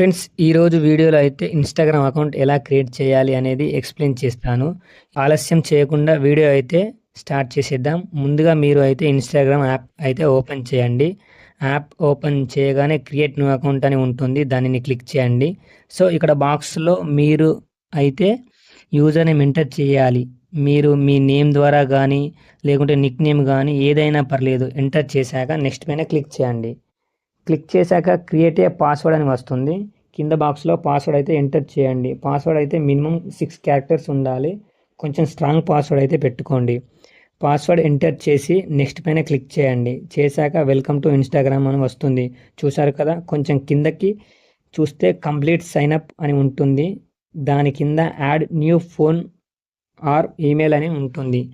Friends ఈరోజు వీడియోలో అయితే ఇన్స్టాగ్రామ్ అకౌంట్ ఎలా క్రియేట్ చేయాలి అనేది ఎక్స్ప్లెయిన్ చేస్తాను. ఆలస్యం చేయకుండా వీడియో అయితే స్టార్ట్ చేసేద్దాం. ముందుగా మీరు అయితే ఇన్స్టాగ్రామ్ యాప్ అయితే ఓపెన్ చేయండి. యాప్ ఓపెన్ చేయగానే క్రియేట్ న్యూ అకౌంట్ అని ఉంటుంది. దానిని క్లిక్ చేయండి. సో ఇక్కడ బాక్స్లో మీరు అయితే యూజర్ని నేమ్ ఎంటర్ చేయాలి. మీరు మీ నేమ్ ద్వారా కానీ లేకుంటే నిక్ నేమ్ కానీ ఏదైనా పర్లేదు ఎంటర్ చేశాక నెక్స్ట్ పైన క్లిక్ చేయండి. క్లిక్ చేశాక క్రియేట్ ఏ పాస్వర్డ్ అని వస్తుంది. కింద బాక్స్లో పాస్వర్డ్ అయితే ఎంటర్ చేయండి. పాస్వర్డ్ అయితే మినిమం సిక్స్ క్యారెక్టర్స్ ఉండాలి. కొంచెం స్ట్రాంగ్ పాస్వర్డ్ అయితే పెట్టుకోండి. పాస్వర్డ్ ఎంటర్ చేసి నెక్స్ట్ పైన క్లిక్ చేయండి. చేశాక వెల్కమ్ టు ఇన్స్టాగ్రామ్ అని వస్తుంది. చూసారు కదా? కొంచెం కిందకి చూస్తే కంప్లీట్ సైన్అప్ అని ఉంటుంది. దాని కింద add new phone or email అని ఉంటుంది.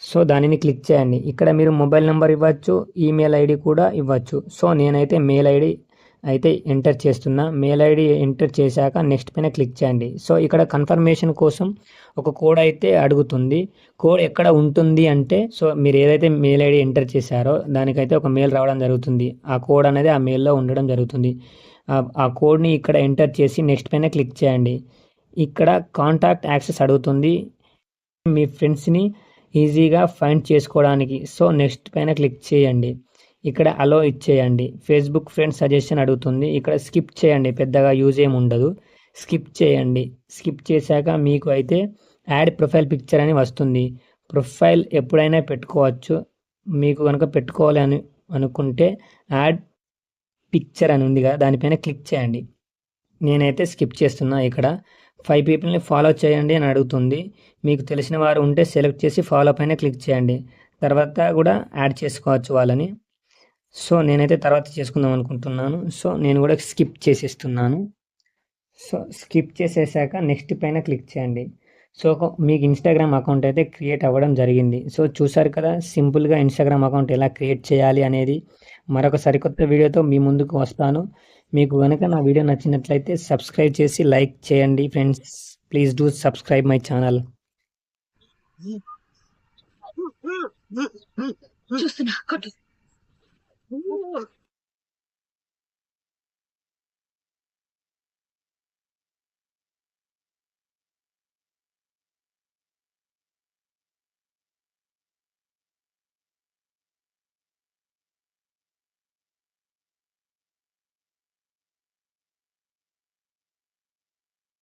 సో దానిని క్లిక్ చేయండి. ఇక్కడ మీరు మొబైల్ నెంబర్ ఇవ్వచ్చు ఈమెయిల్ ఐడి కూడా ఇవ్వచ్చు. సో నేనైతే మెయిల్ ఐడి అయితే ఎంటర్ చేస్తున్నా. మెయిల్ ఐడి ఎంటర్ చేశాక నెక్స్ట్ పైన క్లిక్ చేయండి. సో ఇక్కడ కన్ఫర్మేషన్ కోసం ఒక కోడ్ అయితే అడుగుతుంది. కోడ్ ఎక్కడ ఉంటుంది అంటే సో మీరు ఏదైతే మెయిల్ ఐడి ఎంటర్ చేశారో దానికైతే ఒక మెయిల్ రావడం జరుగుతుంది. ఆ కోడ్ అనేది ఆ మెయిల్లో ఉండడం జరుగుతుంది. ఆ కోడ్ని ఇక్కడ ఎంటర్ చేసి నెక్స్ట్ పైన క్లిక్ చేయండి. ఇక్కడ కాంటాక్ట్ యాక్సెస్ అడుగుతుంది. మీ ఫ్రెండ్స్ని ఈజీగా ఫైండ్ చేసుకోవడానికి. సో నెక్స్ట్ పైన క్లిక్ చేయండి. ఇక్కడ అలో ఇచ్చేయండి. ఫేస్బుక్ ఫ్రెండ్ సజెషన్ అడుగుతుంది. ఇక్కడ స్కిప్ చేయండి. పెద్దగా యూజ్ ఏమి ఉండదు. స్కిప్ చేయండి. స్కిప్ చేశాక మీకు అయితే యాడ్ ప్రొఫైల్ పిక్చర్ అని వస్తుంది. ప్రొఫైల్ ఎప్పుడైనా పెట్టుకోవచ్చు. మీకు కనుక పెట్టుకోవాలి అని అనుకుంటే యాడ్ పిక్చర్ అని ఉంది కదా దానిపైన క్లిక్ చేయండి. నేనైతే స్కిప్ చేస్తున్నా ఇక్కడ. ఫైవ్ పీపుల్ని ఫాలో చేయండి అని అడుగుతుంది. మీకు తెలిసిన వారు ఉంటే సెలెక్ట్ చేసి ఫాలో పైన క్లిక్ చేయండి. తర్వాత కూడా యాడ్ చేసుకోవచ్చు వాళ్ళని. సో నేనైతే తర్వాత చేసుకుందాం అనుకుంటున్నాను. సో నేను కూడా స్కిప్ చేసేస్తున్నాను. సో స్కిప్ చేసేసాక నెక్స్ట్ పైన క్లిక్ చేయండి. సో మీకు ఇన్స్టాగ్రామ్ అకౌంట్ అయితే క్రియేట్ అవ్వడం జరిగింది. సో చూసారు కదా సింపుల్గా ఇన్స్టాగ్రామ్ అకౌంట్ ఎలా క్రియేట్ చేయాలి అనేది. మరొక సరికొత్త వీడియోతో మీ ముందుకు వస్తాను. మీకు కనుక నా వీడియో నచ్చినట్లయితే సబ్స్క్రైబ్ చేసి లైక్ చేయండి friends. Please do subscribe my channel. చూస్తున్నా